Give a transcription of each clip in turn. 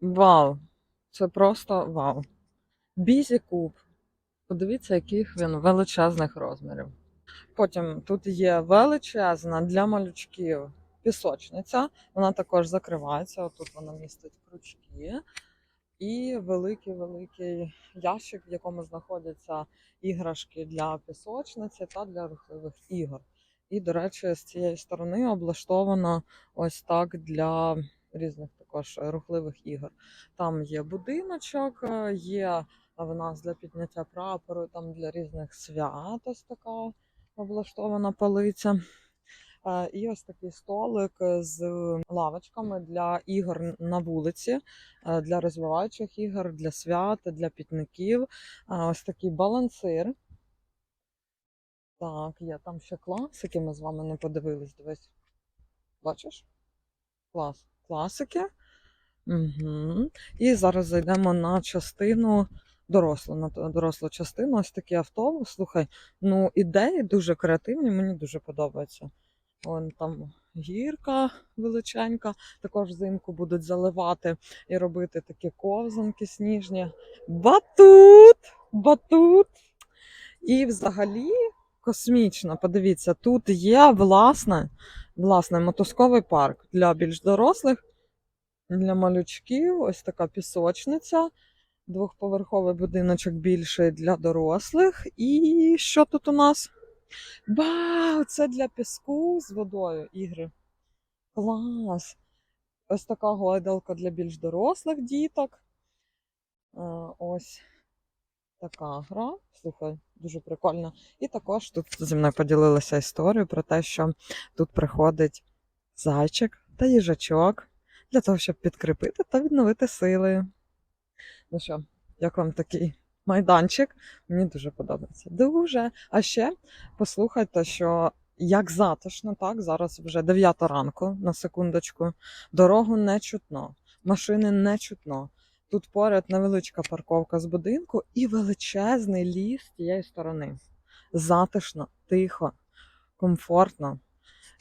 Вау! Це просто вау. Бізі куб. Подивіться, яких він величезних розмірів. Потім тут є величезна для малючків пісочниця. Вона також закривається. Отут вона містить крючки. І великий-великий ящик, в якому знаходяться іграшки для пісочниці та для рухливих ігор. І, до речі, з цієї сторони облаштовано ось так для різних також рухливих ігор. Там є будиночок, е, є в нас для підняття прапору, там для різних свят ось така облаштована полиця. Е, І ось такий столик з лавочками для ігор на вулиці, е, для розвиваючих ігор, для свят, для пікніків. Е, Ось такий балансир. Так, є там ще класики, ми з вами не подивились. Дивись. Бачиш? Клас. Класики. Угу. І зараз зайдемо на частину дорослу, на дорослу частину. Ось такий автобус. Слухай, ну ідеї дуже креативні, мені дуже подобається. Вон там гірка величенька, також взимку будуть заливати і робити такі ковзанки сніжні. Батут! Батут! І взагалі космічно. Подивіться, тут є власне, власне мотузковий парк для більш дорослих, для малючків. Ось така пісочниця. Двохповерховий будиночок більший для дорослих. І що тут у нас? Вау! Це для піску з водою ігри. Клас! Ось така гойдалка для більш дорослих діток. Е, Ось така гра. Слухай, дуже прикольно. І також тут зі мною поділилися історією про те, що тут приходить зайчик та їжачок для того, щоб підкріпити та відновити сили. Ну що, як вам такий майданчик? Мені дуже подобається. Дуже. А ще послухайте, що як затишно, так, зараз вже 9 ранку, на секундочку. Дорогу не чутно, машини не чутно. Тут поряд невеличка парковка з будинку і величезний ліс тієї сторони. Затишно, тихо, комфортно.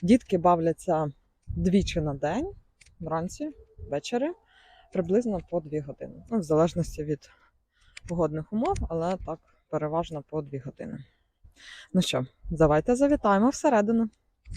Дітки бавляться двічі на день, вранці, ввечері, приблизно по 2 години. Ну, в залежності від погодних умов, але так переважно по 2 години. Ну що, давайте завітаємо всередину.